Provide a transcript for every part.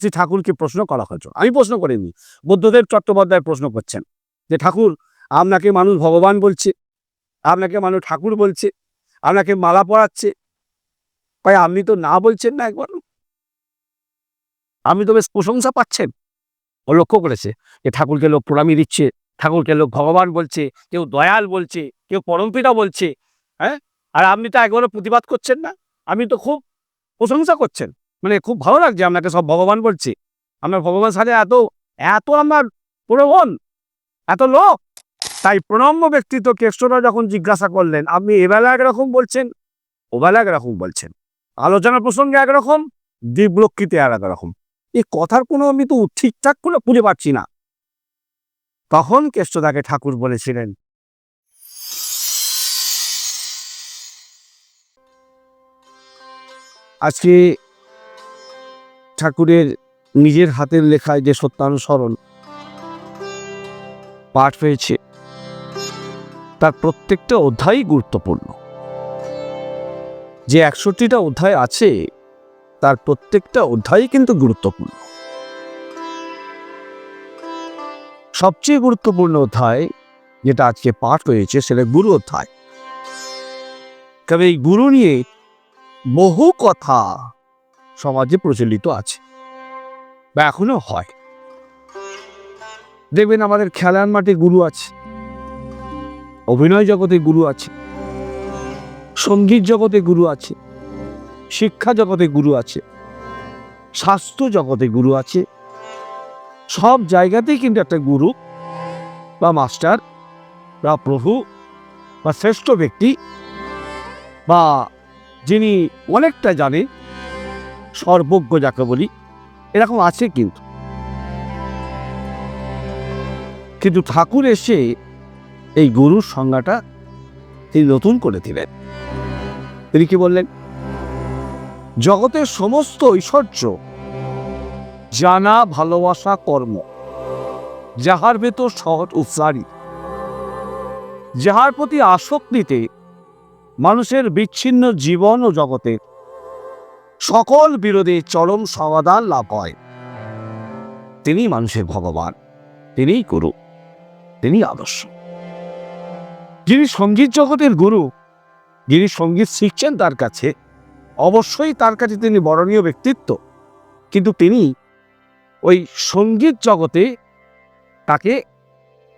শ্রী ঠাকুরকে প্রশ্ন করা হয়েছে। আমি প্রশ্ন করিনি, বুদ্ধদেব চট্টোপাধ্যায় প্রশ্ন করছেন যে, ঠাকুর, আপনাকে মানুষ ভগবান বলছে, আপনাকে মানুষ ঠাকুর বলছে, আপনাকে মালা পরাচ্ছে তাই আপনি তো না বলছেন না একবার আপনি তো বেশ প্রশংসা পাচ্ছেন। ও লক্ষ্য করেছে যে, ঠাকুরকে লোক প্রণামী দিচ্ছে, ঠাকুরকে লোক ভগবান বলছে, কেউ দয়াল বলছে, কেউ পরমপিতা বলছে হ্যাঁ? আর আপনি তো একবারও প্রতিবাদ করছেন না। আপনি তো খুব প্রশংসা করছেন। মানে খুব ভালো লাগছে আপনাকে সব ভগবান বলছে। আপনার ভগবান সাথে এত এত আমার প্রবণ এত লোক। তাই প্রণম্য ব্যক্তিত্ব কেষ্টরা যখন জিজ্ঞাসা করলেন, আপনি এবেলা একরকম বলছেন, ওবেলা একরকম বলছেন। আলোচনা প্রসঙ্গে একরকম দিবলক্ষিতে আর একরকম। এই কথার কোনো আমি তো ঠিকঠাক করে খুঁজে পাচ্ছি না। তখন কেষ্টদাকে ঠাকুর বলেছিলেন, আজকে ঠাকুরের নিজের হাতের লেখায় যে সত্যানুসরণ পাঠ পেয়েছে, তার প্রত্যেকটা অধ্যায়ই গুরুত্বপূর্ণ। যে একষট্টিটা অধ্যায় আছে, তার প্রত্যেকটা অধ্যায়ই কিন্তু গুরুত্বপূর্ণ। সবচেয়ে গুরুত্বপূর্ণ অধ্যায় যেটা আজকে পাঠ হয়েছে, সেটা গুরু অধ্যায়। তবে এই গুরু নিয়ে বহু কথা সমাজে প্রচলিত আছে। বা এখনও হয়। দেখবেন আমাদের খেলার মাঠে গুরু আছে। অভিনয় জগতে গুরু আছে। সংগীত জগতে গুরু আছে। শিক্ষা জগতে গুরু আছে। স্বাস্থ্য জগতে গুরু আছে। সব জায়গাতেই কিন্তু একটা গুরু বা মাস্টার বা প্রভু বা শ্রেষ্ঠ ব্যক্তি বা যিনি অনেকটা জানে সর্বজ্ঞ যাকে বলি, এরকম আছে কিন্তু। কিন্তু ঠাকুর এসে এই গুরুর সংজ্ঞাটা তিনি নতুন করে দিলেন। তিনি কি বললেন? জগতের সমস্ত ঐশ্বর্য, জানা, ভালোবাসা, কর্ম, যাহার ভেতর সহজ উৎসারী যাহার প্রতি আসক্তিতে মানুষের বিচ্ছিন্ন জীবন ও জগতে সকল বিরোধে চরম সমাধান লাভ হয়। তিনি মানুষের ভগবান, তিনিই গুরু তিনি আদর্শ। যিনি সংগীত জগতের গুরু, যিনি সংগীত শিখছেন তার কাছে, অবশ্যই তার কাছে তিনি বরণীয় ব্যক্তিত্ব। কিন্তু তিনি ওই সংগীত জগতে তাকে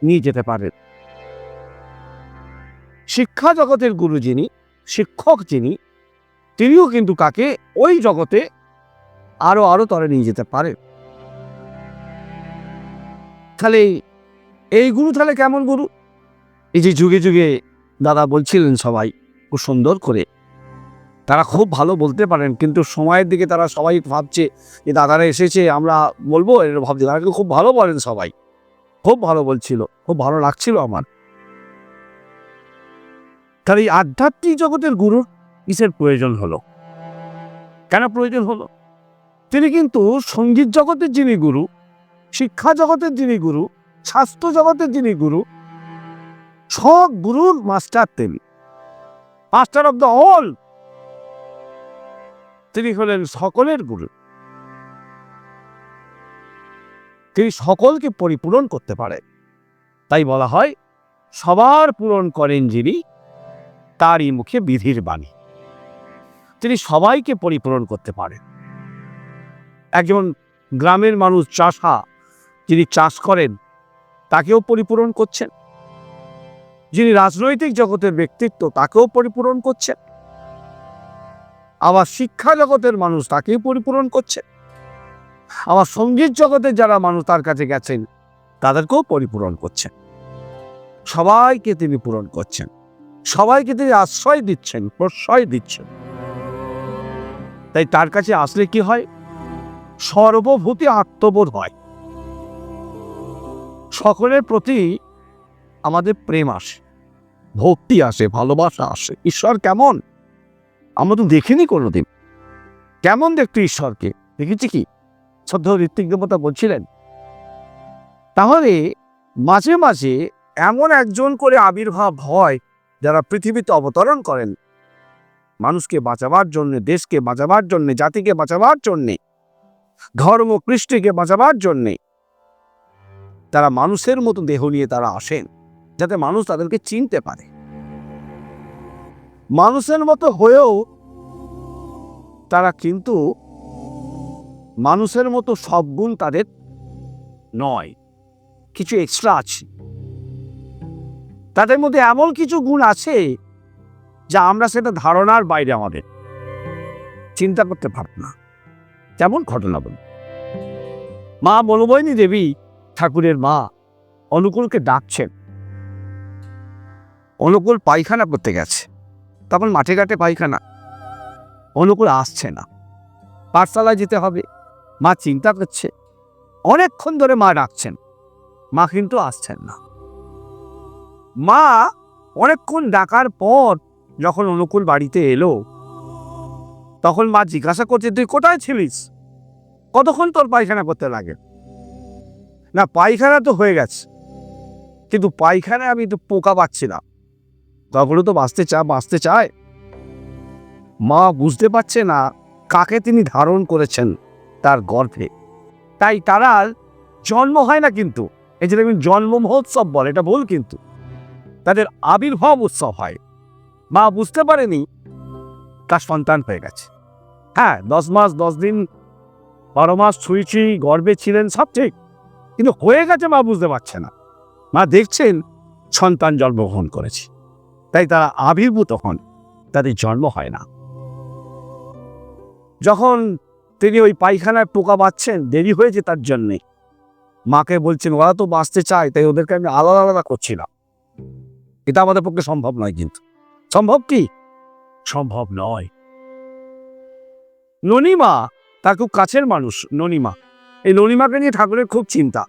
নিয়ে যেতে পারেন। শিক্ষা জগতের গুরু যিনি, শিক্ষক যিনি তিনিও কিন্তু কাকে ওই জগতে আরও আরও তরে নিয়ে যেতে পারে। তাহলে এই গুরু তাহলে কেমন গুরু? এই যে যুগে যুগে দাদা বলছিলেন সবাই, খুব সুন্দর করে। তারা খুব ভালো বলতে পারেন, কিন্তু সময়ের দিকে তারা সবাই ভাবছে যে দাদারা এসেছে, আমরা বলব এটা ভাবছি। তারা খুব ভালো বলেন সবাই। খুব ভালো বলছিল, খুব ভালো লাগছিল আমার। তাহলে এই আধ্যাত্মিক জগতের গুরুর কিসের প্রয়োজন হলো? কেন প্রয়োজন হলো? তিনি কিন্তু সংগীত জগতের যিনি গুরু, শিক্ষা জগতের যিনি গুরু, স্বাস্থ্য জগতের যিনি গুরু, সব গুরুর মাস্টার তিনি। Master of the all. তিনি হলেন সকলের গুরু। তিনি সকলকে পরিপূরণ করতে পারে। তাই বলা হয়, সবার পূরণ করেন যিনি, তারই মুখে বিধির বাণী। তিনি সবাইকে পরিপূরণ করতে পারেন। একজন গ্রামের মানুষ চাষা, যিনি চাষ করেন, তাকেও পরিপূরণ করছেন। যিনি রাজনৈতিক জগতের ব্যক্তিত্ব, তাকেও পরিপূরণ করছেন। আবার শিক্ষা জগতের মানুষ তাকেও পরিপূরণ করছে আবার সংগীত জগতের যারা মানুষ তার কাছে গেছেন, তাদেরকেও পরিপূরণ করছেন। সবাইকে তিনি পূরণ করছেন। সবাইকে তিনি আশ্রয় দিচ্ছেন, প্রশ্রয় দিচ্ছেন। তাই তার কাছে আসলে কি হয়? সর্বভূতি আত্মবোধ হয়। সকলের প্রতি আমাদের প্রেম আসে, ভক্তি আসে, ভালোবাসা আসে। ঈশ্বর কেমন? আমরা তো দেখিনি কোনোদিন। কেমন দেখতো ঈশ্বরকে? দেখেছি কি? শ্রদ্ধ ঋত্বিক দেবতা বলছিলেন। তাহলে মাঝে মাঝে এমন একজন করে আবির্ভাব হয় যারা পৃথিবীতে অবতরণ করেন। মানুষকে বাঁচাবার জন্যে, দেশকে বাঁচাবার জন্যে, জাতিকে বাঁচাবার জন্যে, ধর্ম কৃষ্টিকে বাঁচাবার জন্যে তারা মানুষের মতো দেহ নিয়ে তারা আসেন, যাতে মানুষ তাদেরকে চিনতে পারে। মানুষের মতো হয়েও তারা কিন্তু মানুষের মতো সব গুণ তাদের নয়, কিছু এক্সট্রা আছে। তাদের মধ্যে এমন কিছু গুণ আছে যা আমরা সেটা ধারণার বাইরে আমাদের। চিন্তা করতে পারব না। কেমন ঘটনা বল। মা বনবয়নী দেবী ঠাকুরের মা অনুকূলকে ডাকছেন। অনুকূল পায়খানা করতে গেছে। তখন মাঠে ঘাটে পায়খানা। অনুকূল আসছে না। পাঠশালায় যেতে হবে। মা চিন্তা করছে। অনেকক্ষণ ধরে মা ডাকছেন। মা কিন্তু আসছেন না। মা অনেকক্ষণ ডাকার পর যখন অনুকূল বাড়িতে এলো, তখন মা জিজ্ঞাসা করছে, তুই কোথায় ছিলিস? কতক্ষণ তোর পায়খানা করতে লাগে? না, পায়খানা তো হয়ে গেছে, কিন্তু পায়খানায় আমি তো পোকা পাচ্ছি না। তখনও তো বাঁচতে চা, বাঁচতে চায়। মা বুঝতে পারছে না কাকে তিনি ধারণ করেছেন তার গর্ভে। তাই তারা জন্ম হয় না কিন্তু, এই যে জন্ম মহোৎসব বলে, এটা ভুল কিন্তু। তাদের আবির্ভাব উৎসব হয়। মা বুঝতে পারেনি তার সন্তান হয়ে গেছে। হ্যাঁ দশ মাস, দশ দিন, বারো মাস, ছুঁই গর্বে ছিলেন, সব ঠিক। কিন্তু হয়ে গেছে মা বুঝতে পারছে না। মা দেখছেন সন্তান জন্মগ্রহণ করেছে। তাই তারা আবির্ভূত হন। তাদের জন্ম হয় না। যখন তিনি ওই পায়খানায় পোকা বাচ্ছেন দেরি হয়েছে তার জন্যে। মাকে বলছেন, ওরা তো বাঁচতে চায়, তাই ওদেরকে আমি আলাদা আলাদা করছিলাম। এটা আমাদের পক্ষে সম্ভব নয় কিন্তু। সম্ভব কি? সম্ভব নয়। ননিমা তার খুব কাছের মানুষ ননিমা। এই ননিমাকে নিয়ে ঠাকুরের খুব চিন্তা।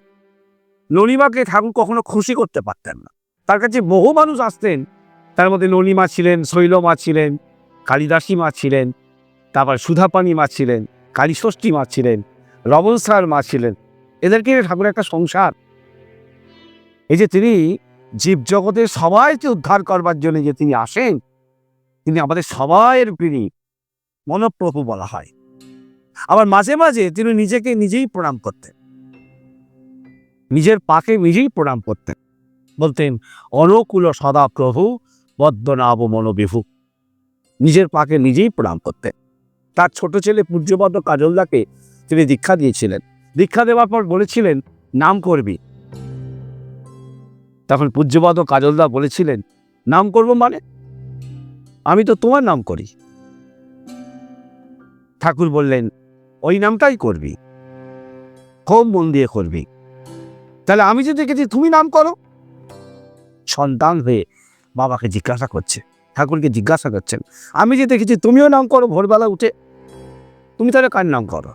ননিমাকে ঠাকুর কখনো খুশি করতে পারতেন না। তার কাছে বহু মানুষ আসতেন। তার মধ্যে ননিমা ছিলেন শৈলমা ছিলেন কালিদাসী মা ছিলেন তারপর সুধাপানি মা ছিলেন কালীষষ্ঠী মা ছিলেন রবনসার মা ছিলেন। এদেরকে ঠাকুরের একটা সংসার। এই যে তিনি জীবজগতের সবাইকে উদ্ধার করবার জন্য যে তিনি আসেন, তিনি আমাদের সবাইয়ের তিনি মনপ্রভু বলা হয়। আবার মাঝে মাঝে তিনি নিজেকে নিজেই প্রণাম করতেন। নিজের পাকে নিজেই প্রণাম করতেন। বলতেন, অনুকূল সদা প্রভু বদ্ধনাব মনোবিভু। নিজের পাকে নিজেই প্রণাম করতেন। তার ছোট ছেলে পূজ্যপদ কাজলদাকে তিনি দীক্ষা দিয়েছিলেন। দীক্ষা দেওয়ার পর বলেছিলেন, নাম করবি। তখন পূজ্যপদ কাজলদা বলেছিলেন, নাম করব মানে? আমি তো তোমার নাম করি। ঠাকুর বললেন, ওই নামটাই করবি। খুব মন দিয়ে করবি। তাহলে আমি যে দেখেছি তুমি নাম করো। সন্তান হয়ে বাবাকে জিজ্ঞাসা করছে, ঠাকুরকে জিজ্ঞাসা করছেন, আমি যে দেখেছি তুমিও নাম করো ভোরবেলা উঠে। তুমি তাহলে কার নাম করো?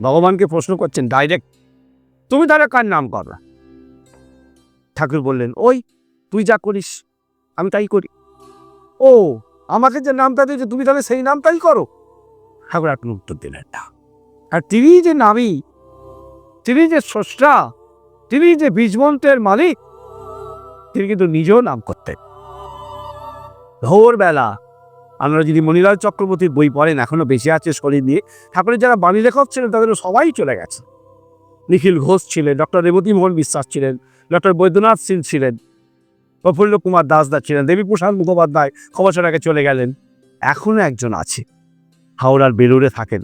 ভগবানকে প্রশ্ন করছেন, ডাইরেক্ট, তুমি তাহলে কার নাম করো? ঠাকুর বললেন, ওই, তুই যা করিস, আমি তাই করি। ও, আমাকে যে নামটা দিয়েছে, তুমি তাহলে সেই নামটাই করো? ঠাকুর আর কোনো উত্তর দিলেন না। আর তিনি যে নামী, তিনি যে স্রষ্টা, তিনি যে বীজমন্ত্রের মালিক, তিনি কিন্তু নিজেও নাম করতেন। ভোরবেলা আমরা যদি মণিলাল চক্রবর্তীর বই পড়েন, এখনও বেঁচে আছে শরীর নিয়ে, ঠাকুরের যারা বাণী লেখক ছিলেন তাদের সবাই চলে গেছে। নিখিল ঘোষ ছিলেন, ডক্টর রেবতী মোহন বিশ্বাস ছিলেন ডক্টর বৈদ্যনাথ সিং ছিলেন, প্রফুল্ল কুমার দাসদা ছিলেন দেবীপ্রসাদ মুখোপাধ্যায় খবর আগে চলে গেলেন, এখনও একজন আছে, হাওড়ার বেলুড়ে থাকেন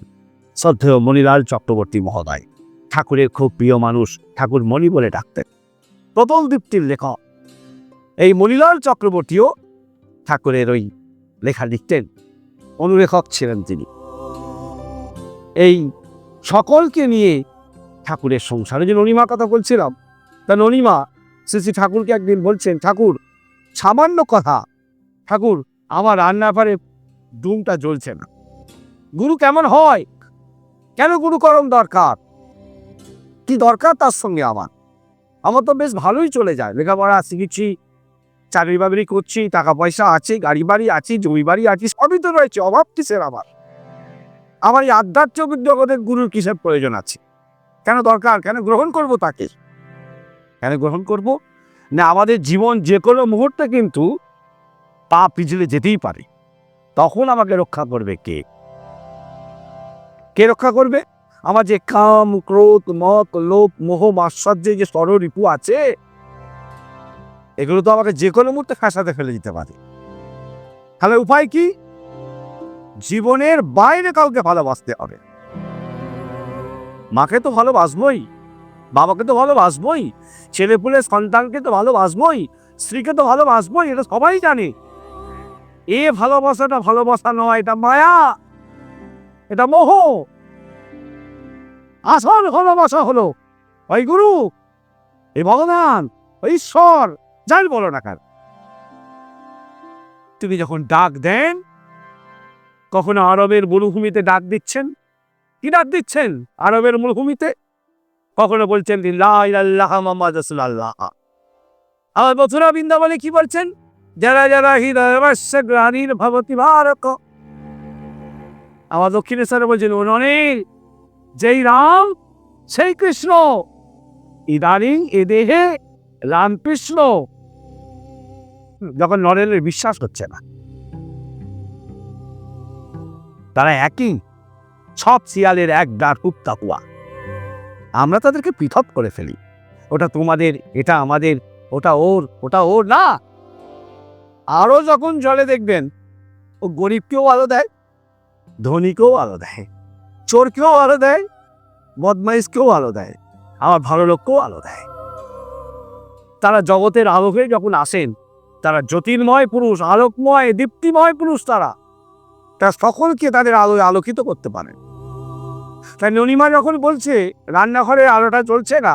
শ্রদ্ধেয় মণিলাল চক্রবর্তী মহোদয়, ঠাকুরের খুব প্রিয় মানুষ, ঠাকুর মণি বলে ডাকতেন। প্রবল দীপ্তির লেখক, এই মণিলাল চক্রবর্তীও ঠাকুরের ওই লেখা লিখতেন, অনুলেখক ছিলেন তিনি। এই সকলকে নিয়ে ঠাকুরের সংসারে যে ননিমার কথা বলছিলাম তা ননিমা শ্রী শ্রী ঠাকুরকে একদিন বলছেন, ঠাকুর, সামান্য কথা। ঠাকুর, আমার রান্নাঘরে ডুমটা জ্বলছে না। গুরু কেমন হয়? কেন গুরু করম দরকার? কি দরকার তার সঙ্গে আমার? আমার তো বেশ ভালোই চলে যায়। লেখাপড়া শিখেছি, চাকরি বাকরি করছি, টাকা পয়সা আছে, গাড়ি বাড়ি আছে, জমি বাড়ি আছে, সবই তো রয়েছে। অভাব কিসের আমার? আমার এই আধ্যাত্মিক জগতের গুরুর কিসের প্রয়োজন আছে? কেন দরকার? কেন গ্রহণ করব তাকে? কেন গ্রহণ করব? না, আমাদের জীবন যে কোনো মুহূর্তে কিন্তু পা পিছলে যেতেই পারে। তখন আমাকে রক্ষা করবে কে? কে রক্ষা করবে? আমার যে কাম, ক্রোধ মক লোভ, মোহ মাশ্চর্যের যে রিপু আছে, এগুলো তো আমাকে যে কোনো মুহূর্তে ফাঁসাতে ফেলে দিতে পারে। তাহলে উপায় কি? জীবনের বাইরে কাউকে ভালোবাসতে হবে। মাকে তো ভালোবাসবই। বাবাকে তো ভালোবাসবই ছেলে পুলে সন্তানকে তো ভালোবাসবই, স্ত্রীকে তো ভালোবাসবই, এটা সবাই জানে। এ ভালোবাসাটা ভালোবাসা নয়, এটা মায়া, এটা মোহ। আসল ভালোবাসা হলো, ওই গুরু, এই ভগবান ওই ঈশ্বর, যাই বলো না কার তুমি যখন ডাক দেন, কখনো আরবের মরুভূমিতে ডাক দিচ্ছেন? কি ডাক দিচ্ছেন আরবের মরুভূমিতে? কখনো বলছেন আর মথুরা বৃন্দাবনে কি বলছেন? যারা যারা গ্লানির ভবতি ভারক আমার দক্ষিণেশ্বরে বলছেন অনেক যেই রাম, সেই কৃষ্ণ, ইদানিং এ দেহে রামকৃষ্ণ যখন নরেনের বিশ্বাস হচ্ছে না। তারা একই, সব শিয়ালের এক ডার হুপ্তা হুয়া আমরা তাদেরকে পৃথক করে ফেলি। ওটা তোমাদের, এটা আমাদের, ওটা ওর ওটা ওর না। আরও যখন জলে দেখবেন, ও গরিবকেও আলো দেয়, ধনীকেও আলো দেয়, চোরকেও আলো দেয়, বদমাইশকেও আলো দেয় আমার ভালো লোককেও আলো দেয়। তারা জগতের আলোকে যখন আসেন, তারা জ্যোতির্ময় পুরুষ, আলোকময়, দীপ্তিময় পুরুষ তারা। তারা সকলকে তাদের আলোয় আলোকিত করতে পারেন। তাই ননিমা যখন বলছে রান্নাঘরে আলোটা চলছে না,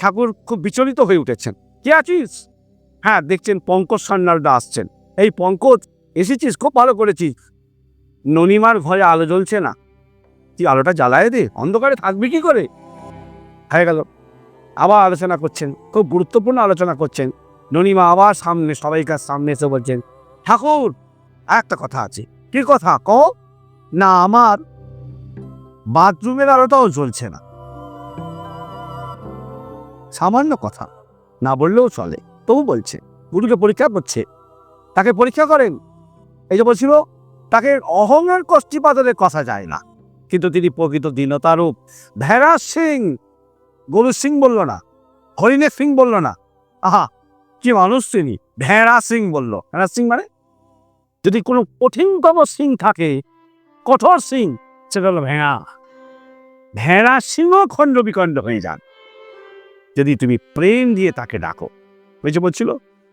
ঠাকুর খুব বিচলিত হয়ে উঠেছেন। কে আছিস? হ্যাঁ দেখছেন পঙ্কজ সান্যালদা আসছেন। এই পঙ্কজ, এসেছিস? খুব ভালো করেছিস। ননিমার ঘরে আলো জ্বলছে না। তুই আলোটা জ্বালায় দে, অন্ধকারে থাকবি কি করে? হয়ে গেল। আবার আলোচনা করছেন, খুব গুরুত্বপূর্ণ আলোচনা করছেন। ননিমা আবার সামনে সবাইকার সামনে এসে বলছেন, ঠাকুর, একটা কথা আছে। কি কথা? ক না, আমার বাথরুমের আলোটাও জ্বলছে না। সামান্য কথা, না বললেও চলে। তবু বলছে, গুরুকে পরীক্ষা করছে। তাকে পরীক্ষা করেন। এই যে বলছিল, তাকে অহংকার কষ্টিপাতনের কথা যায় না। কিন্তু তিনি প্রকৃত দীনতারূপ। ভেড়া সিং, গরু সিং বলল না, হরিণে সিং বলল না। আহা, কি মানুষ তিনি, ভেড়া সিং বলল। ভেড়া সিং মানে? যদি কোনো কঠিনতম সিং থাকে, কঠোর সিং সেটা হলো ভেড়া। ভেড়া সিংহ খণ্ড বিখণ্ড হয়ে যান। যদি তুমি প্রেম দিয়ে তাকে ডাকো যে বলছিল,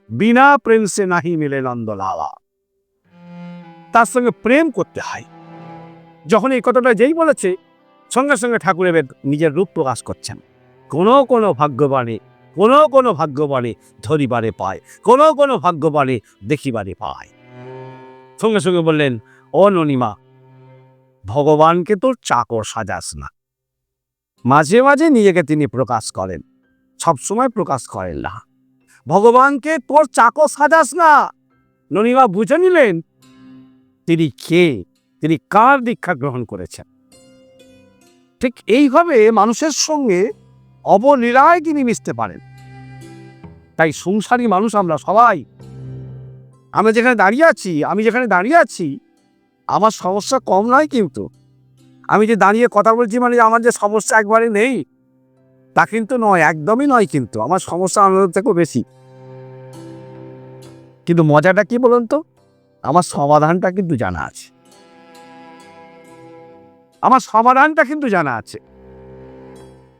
বিনা প্রেম সে নাহি মিলে নন্দ লালা তার সঙ্গে প্রেম করতে হয়। যখন এই কথাটা যেই বলেছে, সঙ্গে সঙ্গে ঠাকুর এবার নিজের রূপ প্রকাশ করছেন। কোনো কোনো ভাগ্যবানে কোনো কোনো ভাগ্যবানে ধরিবারে পায়, কোনো কোনো ভাগ্যবানে দেখিবারে পায়। সঙ্গে সঙ্গে বললেন অননিমা ভগবানকে তোর চাকর সাজাস না। মাঝে মাঝে নিজেকে তিনি প্রকাশ করেন। সবসময় প্রকাশ করেন না। ভগবানকে তোর চাকর সাজাস না। ননিমা বুঝে নিলেন, তিনি কে, তিনি কার দীক্ষা গ্রহণ করেছেন। ঠিক এইভাবে মানুষের সঙ্গে অবলীলায় তিনি মিশতে পারেন। তাই সংসারী মানুষ আমরা সবাই, আমরা যেখানে দাঁড়িয়ে আছি, আমি যেখানে দাঁড়িয়ে আছি, আমার সমস্যা কম নয় কিন্তু। আমি যে দাঁড়িয়ে কথা বলছি মানে আমার যে সমস্যা একবারে নেই, তা কিন্তু নয়, একদমই নয় কিন্তু। আমার সমস্যা আমাদের থেকেও বেশি। কিন্তু মজাটা কি বলুন তো? আমার সমাধানটা কিন্তু জানা আছে। আমার সমাধানটা কিন্তু জানা আছে।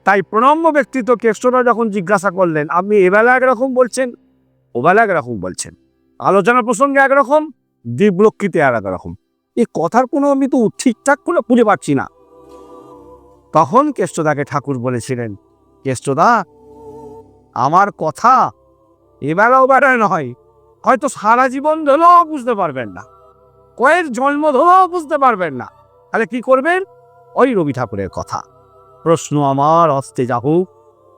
তাই প্রণম্য ব্যক্তিত্ব কেষ্টরা যখন জিজ্ঞাসা করলেন, আপনি এবেলা একরকম বলছেন, ওবেলা একরকম বলছেন। আলোচনা প্রসঙ্গে একরকম দিবলক্ষিতে আর একরকম এই কথার কোনো আমি তো ঠিকঠাক করে খুঁজে পাচ্ছি না। তখন কেষ্টদাকে ঠাকুর বলেছিলেন, কেষ্টদা, আমার কথা এবেলা ওবেলায় নয়, হয়তো সারা জীবন ধরেও বুঝতে পারবেন না কয়ের জন্ম ধরেও বুঝতে পারবেন না। তাহলে কি করবেন? ওই রবি ঠাকুরের কথা। প্রশ্ন আমার অস্তে যাহুক,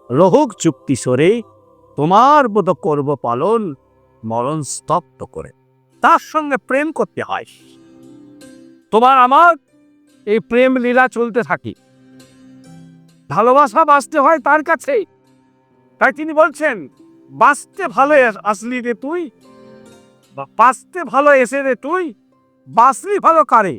রহুক চুক্তি সরে, তোমার বোধ করব পালন মরণ স্তব্ধ করে। তার সঙ্গে প্রেম করতে হয়। তোমার আমার এই প্রেম লীলা চলতে থাকি। ভালোবাসা বাঁচতে হয় তার কাছে। তাই তিনি বলছেন, বাঁচতে ভালো আসলি রে তুই বাঁচতে ভালো এসে রে তুই, বাঁচলি ভালো কারে?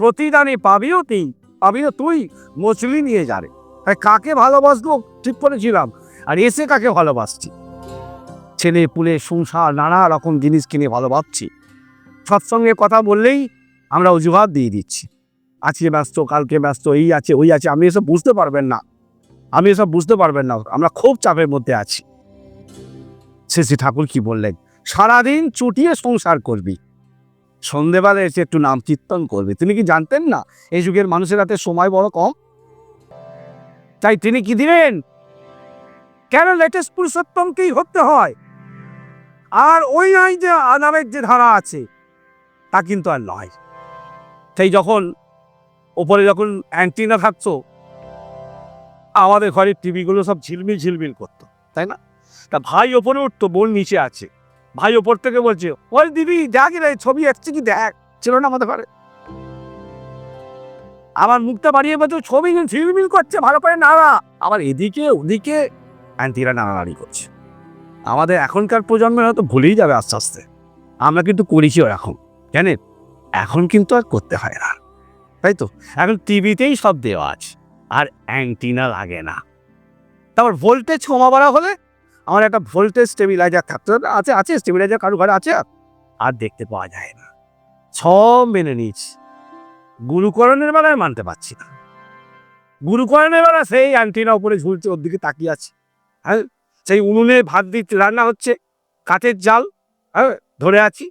প্রতিদানে পাবিও তুই পাবিও তুই মছলি নিয়ে যারে তাই কাকে ভালোবাসবো? ঠিক করেছিলাম আর এসে কাকে ভালোবাসছি? ছেলে পুলে, সংসার, নানা রকম জিনিস কিনে ভালোবাসছি। সৎসঙ্গে কথা বললেই আমরা অজুহাত দিয়ে দিচ্ছি। আজকে ব্যস্ত, কালকে ব্যস্ত, এই আছে, ওই আছে, আপনি এসব বুঝতে পারবেন না। আমি এসব বুঝতে পারবেন না। আমরা খুব চাপের মধ্যে আছি। শ্রী ঠাকুর কি বললেন? সারাদিন চুটিয়ে সংসার করবি। সন্ধেবেলা এসে একটু নাম কীর্তন করবে। তিনি কি জানতেন না? এই যুগের মানুষের হাতে সময় বড় কম। তাই তিনি কি দিলেন? কেন লেটেস্ট পুরুষোত্তমকেই হতে হয়? আর ওই নাই যে আনামের যে ধারা আছে, তা কিন্তু আর নয়। সেই যখন ওপরে যখন অ্যান্টিনা থাকতো, আমাদের ঘরের টিভিগুলো সব ঝিলমিল ঝিলমিল করতো, তাই না? তা ভাই ওপরে উঠতো, বোন নিচে আছে। ভাই ওপর থেকে বলছে, ওই দিদি, দেখ রে, ছবি একছে কি? দেখ, ছিল না আমাদের ঘরে। আমার মুখটা বাড়িয়ে বলতো ছবি ঝিলমিল করছে, ভালো করে নাড়া। আবার এদিকে ওদিকে অ্যান্টিরা নাড়ানাড়ি করছে। আমাদের এখনকার প্রজন্মের হয়তো ভুলেই যাবে আস্তে আস্তে। আমরা কিন্তু করেছিও এখন, জানেন? এখন কিন্তু আর করতে হয় না। তাই তো? এখন টিভিতেই সব দেওয়া আছে, আর অ্যান্টিনা লাগে না। তারপর ভোল্টেজ কমা বাড়া হলে আমার একটা ভোল্টেজ স্টেবিলাইজার থাকতে। আছে আছে, স্টেবিলাইজার কারও ঘরে আছে? আর দেখতে পাওয়া যায় না। সব মেনে নিচ্ছি গুরুকরণের বেলায় মানতে পারছি না। গুরুকরণের বেলা সেই অ্যান্টিনা উপরে ঝুলছে, ওর দিকে তাকিয়ে আছে। হ্যাঁ সেই উনুনে ভাত দিতে রান্না হচ্ছে, কাঠের জাল হ্যাঁ ধরে আছি।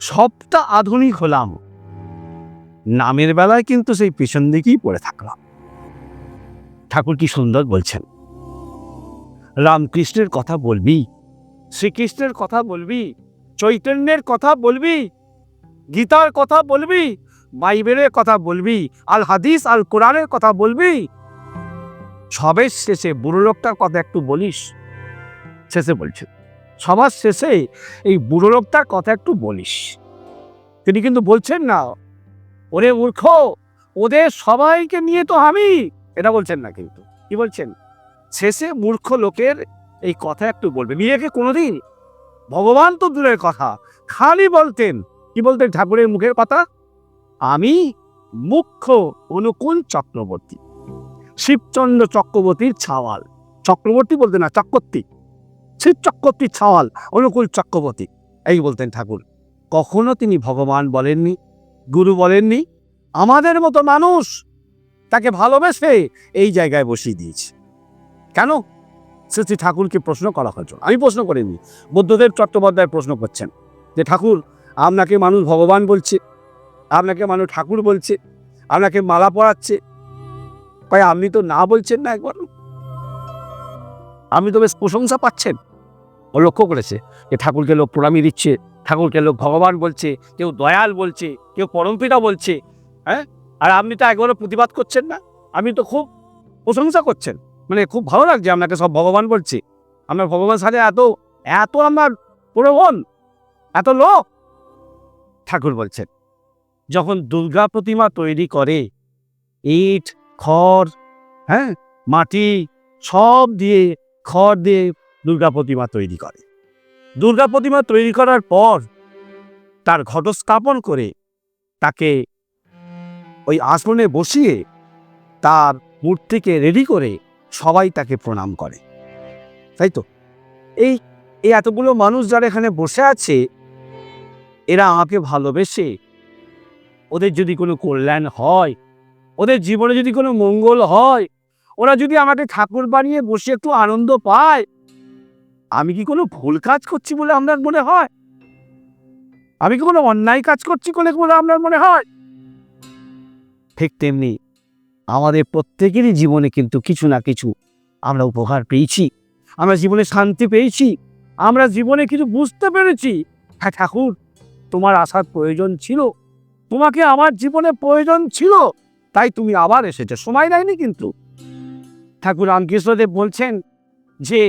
সবটা আধুনিক হলাম। নামের বেলায় কিন্তু সেই পেছন দিকেই পড়ে থাকলাম। ঠাকুর কি সুন্দর বলছেন। রামকৃষ্ণের কথা বলবি, শ্রীকৃষ্ণের কথা বলবি, চৈতন্যের কথা বলবি, গীতার কথা বলবি, বাইবেলের কথা বলবি, আল হাদিস, আল কোরআনের কথা বলবি। সবের শেষে বুড়ো লোকটার কথা একটু বলিস, শেষে বলছে। সবার শেষে এই বুড়ো লোকটার কথা একটু বলিস। তিনি কিন্তু বলছেন না, ওরে মূর্খ, ওদের সবাইকে নিয়ে তো আমি এটা বলছেন না কিন্তু। কি বলছেন? শেষে মূর্খ লোকের এই কথা একটু বলবে। বিয়েকে কোনোদিন ভগবান তো দূরের কথা, খালি বলতেন। কি বলতেন ঠাকুরের মুখের কথা? আমি মুখ্য অনুকূল চক্রবর্তী, শিবচন্দ্র চক্রবর্তীর ছাওয়াল। চক্রবর্তী বলতেন না, চক্রবর্তী। শিব চক্রবর্তীর ছাওয়াল, অনুকূল চক্রবর্তী। এই বলতেন ঠাকুর, কখনো তিনি ভগবান বলেননি, গুরু বলেননি? আমাদের মতো মানুষ তাকে ভালোবেসে এই জায়গায় বসিয়ে দিয়েছে। কেন? শ্রী ঠাকুরকে প্রশ্ন করা হয়েছে। আমি প্রশ্ন করিনি, বুদ্ধদেব চট্টোপাধ্যায় প্রশ্ন করছেন যে, ঠাকুর, আপনাকে মানুষ ভগবান বলছে, আপনাকে মানুষ ঠাকুর বলছে, আপনাকে মালা পরাচ্ছে ভাই আপনি তো না বলছেন না একবার আপনি তো বেশ প্রশংসা পাচ্ছেন। ও লক্ষ্য করেছে যে ঠাকুরকে লোক প্রণামী দিচ্ছে, ঠাকুরকে লোক ভগবান বলছে, কেউ দয়াল বলছে, কেউ পরমপিতা বলছে হ্যাঁ? আর আপনি তো একবারও প্রতিবাদ করছেন না। আপনি তো খুব প্রশংসা করছেন। মানে খুব ভালো লাগছে আপনাকে সব ভগবান বলছে। আপনার ভগবান সাথে এত এত আমার প্রবণ এত লোক, ঠাকুর বলছেন। যখন দুর্গা প্রতিমা তৈরি করে, ইট, খড় হ্যাঁ মাটি সব দিয়ে খড় দিয়ে দুর্গা প্রতিমা তৈরি করে। দুর্গা প্রতিমা তৈরি করার পর তার ঘটস্থাপন করে তাকে ওই আসনে বসিয়ে তার মূর্তিকে রেডি করে সবাই তাকে প্রণাম করে। তাই তো? এই এই এতগুলো মানুষ যারা এখানে বসে আছে, এরা আমাকে ভালোবেসে ওদের যদি কোনো কল্যাণ হয়, ওদের জীবনে যদি কোনো মঙ্গল হয় ওরা যদি আমাকে ঠাকুর বানিয়ে বসে একটু আনন্দ পায়, আমি কি কোনো ভুল কাজ করছি বলে আপনার মনে হয়? আমি কি কোনো অন্যায় কাজ করছি বলে বলে আপনার মনে হয়? ঠিক তেমনি আমাদের প্রত্যেকেরই জীবনে কিন্তু কিছু না কিছু আমরা উপহার পেয়েছি, আমরা জীবনে শান্তি পেয়েছি, আমরা জীবনে কিছু বুঝতে পেরেছি। হ্যাঁ ঠাকুর, তোমার আসার প্রয়োজন ছিল, তোমাকে আমার জীবনে প্রয়োজন ছিল, তাই তুমি আবার এসেছ। সময় দেয়নি কিন্তু। ঠাকুর রামকৃষ্ণদেব বলছেন যে,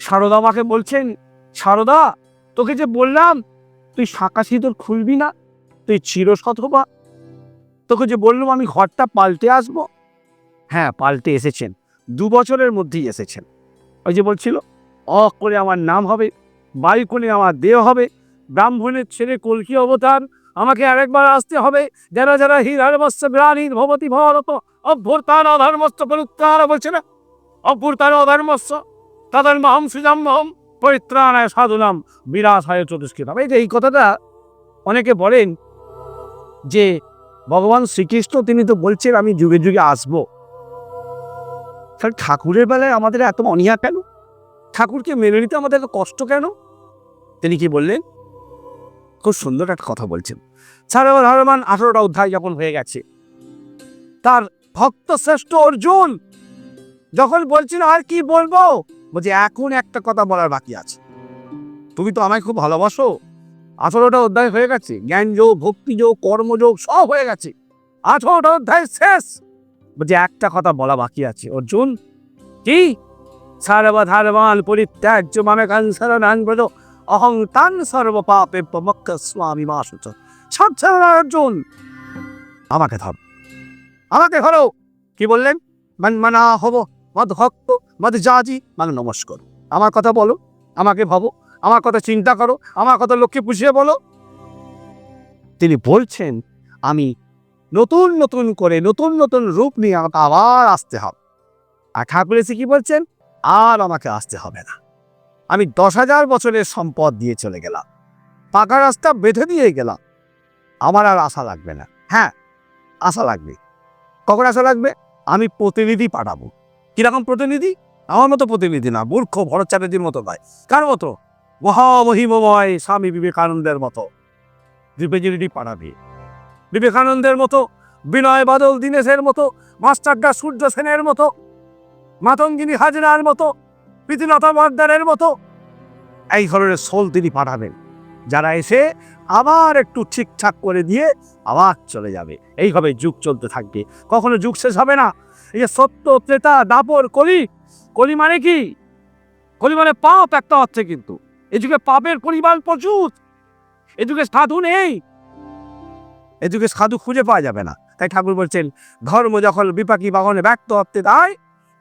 সারদা মাকে বলছেন, সারদা, তোকে যে বললাম, তুই শাঁকা সিঁদুর খুলবি না, তুই চিরসধবা তোকে যে বললাম আমি ঘরটা পাল্টে আসব। হ্যাঁ পাল্টে এসেছেন, দু বছরের মধ্যেই এসেছেন। ওই যে বলছিল, অ করে আমার নাম হবে, বায়ু করে আমার দেহ হবে, ব্রাহ্মণের ছেলে কলকি অবতার, আমাকে আরেকবার আসতে হবে, যারা যারা হিরণমস্ত বিরানীর ভবতী ভরত অভ্যুত্থান অধর্মস্ত পরিত্রাণ বলছে না? অভ্যুত্থান অধর্মস্ত তাদের মহম সুজাম মহম পরিত্রাণায় সাধুনাম বিরাশায় চতুষ্কৃতাম। এই যে এই কথাটা অনেকে বলেন যে ভগবান শ্রীকৃষ্ণ, তিনি তো বলছেন, আমি যুগে যুগে আসব। তাহলে ঠাকুরের বেলায় আমাদের এত অনীহা কেন? ঠাকুরকে মেনে নিতে আমাদের এত কষ্ট কেন? তিনি কি বললেন? খুব সুন্দর একটা কথা বলছেন। সারা হরমান আঠারোটা অধ্যায় যখন হয়ে গেছে, তার ভক্ত শ্রেষ্ঠ অর্জুন। যখন বলছিল, আর কি বলব? বলছি, এখন একটা কথা বলার বাকি আছে। তুমি তো আমায় খুব ভালোবাসো। আঠারোটা অধ্যায় হয়ে গেছে। জ্ঞান যোগ, ভক্তি যোগ কর্মযোগ সব হয়ে গেছে। আঠারোটা অধ্যায় শেষ। বলছি, একটা কথা বলা বাকি আছে। অর্জুন, কি? সর্বধর্মান পরিত্যাজ্য মামে কাঞ্চরণান ব্রজ অহং তান সর্বপাপে প্রমক্ষ স্বামী মাসুচ সব ছেড়ে অর্জুন, আমাকে ধর। আমাকে ধরো কি বললেন? মান মানা হব, মদ ভক্ত মদ জাজি। মানে নমস্কার আমার কথা বলো, আমাকে ভাবো, আমার কথা চিন্তা করো, আমার কথা লক্ষ্যে পুষিয়ে বলো। তিনি বলছেন, আমি নতুন নতুন করে, নতুন নতুন রূপ নিয়ে আমাকে আবার আসতে হবে। আর ঠাকুর এসে কি বলছেন? আর আমাকে আসতে হবে না। আমি দশ হাজার বছরের সম্পদ দিয়ে চলে গেলাম। পাকা রাস্তা বেঁধে দিয়ে গেলাম। আমার আর আশা লাগবে না। হ্যাঁ আশা লাগবে। কখন আশা লাগবে? আমি প্রতিনিধি পাঠাবো। কীরকম প্রতিনিধি? আমার মতো প্রতিনিধি না, মূর্খ ভরত চ্যাটার্জির মতো নয় কার মতো? মহামহিমময় স্বামী বিবেকানন্দের মতো। রিপ্রেজেন্টেটিভ পাঠাবে। বিবেকানন্দের মতো, বিনয় বাদল দীনেশের মতো মাস্টারডা সূর্য সেনের মতো, মাতঙ্গিনী হাজরার মতো, প্রীতিলতা বর্দারের মতো। এই ধরনের সোল তিনি পাঠাবেন। যারা এসে আবার একটু ঠিকঠাক করে দিয়ে আবার চলে যাবে। এইভাবে যুগ চলতে থাকবে। কখনো যুগ শেষ হবে না। এই যে সত্য ত্রেতা দাপর কলি কলি মানে কি? কলি মানে পাপ একটা হচ্ছে কিন্তু। এ যুগে পাপের পরিমাণ প্রচুর। এ যুগে সাধু নেই। এ যুগে সাধু খুঁজে পাওয়া যাবে না। তাই ঠাকুর বলছেন, ধর্ম যখন বিপাকী বাহনে ব্যক্ত অর্থে দেয়,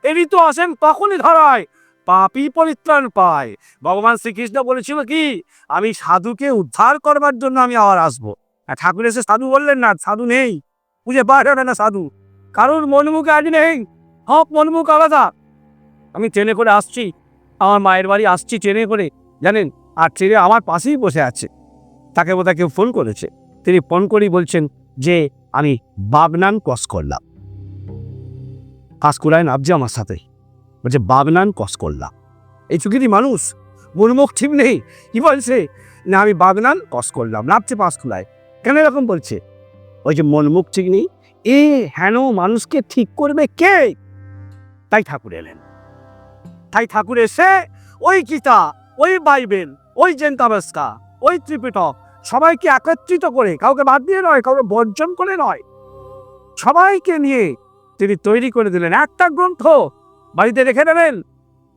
এরই তো আসেন, তখনই ধরায়। পাপই পরিত্রাণ পায়। ভগবান শ্রীকৃষ্ণ বলেছিল কি, আমি সাধুকে উদ্ধার করবার জন্য আমি আবার আসব। ঠাকুর এসে সাধু বললেন, না, সাধু নেই। পাওয়া যাবে না সাধু। কারোর মনমুখে আজ নেই। হপ মনমুখ আলাদা। আমি ট্রেনে করে আসছি। আমার মায়ের বাড়ি আসছি ট্রেনে করে, জানেন? আর ট্রেনে আমার পাশেই বসে আছে। তাকে বোধহয় কেউ ফোন করেছে। তিনি ফোন করেই বলছেন যে, আমি বাবনান ক্রস করলাম। কাঁচকুড়ায় নামছে আমার সাথে। বলছে বাগনান ক্রস করলাম এই চুকিরই মানুষ মনমুখ ঠিক নেই। কি বলছে? না, আমি বাগনান কস করলাম নামছে পাঁশকুড়ায় কেন এরকম বলছে? ওই যে মনমুখ ঠিক নেই। এ হেন মানুষকে ঠিক করবে কে? তাই ঠাকুর এলেন। তাই ঠাকুর এসে ওই গীতা, ওই বাইবেল, ওই জেন্তাবেস্কা, ওই ত্রিপিটক সবাইকে একত্রিত করে, কাউকে বাদ দিয়ে নয়, কাউকে বর্জন করে নয়, সবাইকে নিয়ে তিনি তৈরি করে দিলেন। একটা গ্রন্থ বাড়িতে রেখে দেবেন?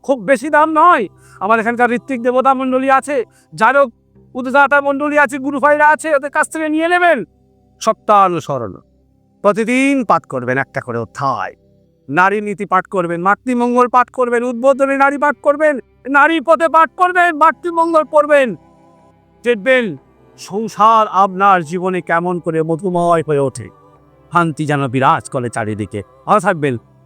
খুব বেশি দাম নয়। আমার এখানকার ঋত্বিক দেবতা মণ্ডলী আছে যারও উদ্দাতা মণ্ডলী আছে, গুরুভাইরা আছে, ওদের কাছ থেকে নিয়ে নেবেন। সপ্তাহানুসরণ প্রতিদিন পাঠ করবেন, একটা করে অধ্যায়। নারী নীতি পাঠ করবেন, মাতৃমঙ্গল পাঠ করবেন, উদ্বোধনী নারী পাঠ করবেন, নারী পথে পাঠ করবেন, মাতৃমঙ্গল পড়বেন। দেখবেন সংসার আপনার জীবনে কেমন করে মধুময় হয়ে ওঠে। শান্তি যেন বিরাজ করে চারিদিকে। ভালো থাকবেন।